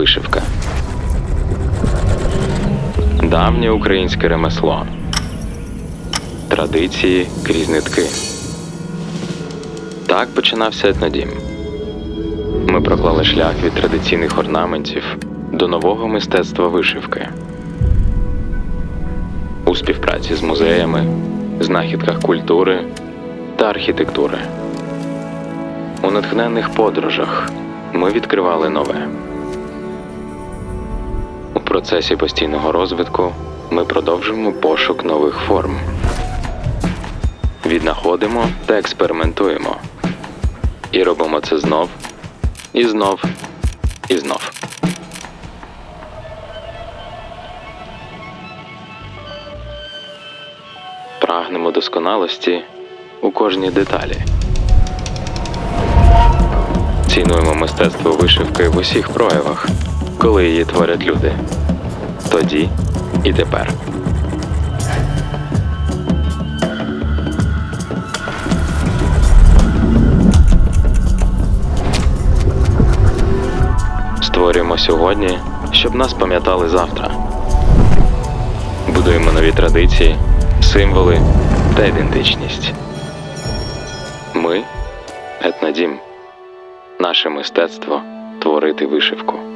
Вишивка. Давнє українське ремесло. Традиції крізь нитки. Так починався етнодім. Ми проклали шлях від традиційних орнаментів до нового мистецтва вишивки. У співпраці з музеями, знахідках культури та архітектури. У натхненних подорожах ми відкривали нове. Процесі постійного розвитку ми продовжуємо пошук нових форм. Віднаходимо та експериментуємо. І робимо це знов, і знов, і знов. Прагнемо досконалості у кожній деталі. Цінуємо мистецтво вишивки в усіх проявах, коли її творять люди. Тоді і тепер. Створюємо сьогодні, щоб нас пам'ятали завтра. Будуємо нові традиції, символи та ідентичність. Ми етнодім. Наше мистецтво творити вишивку.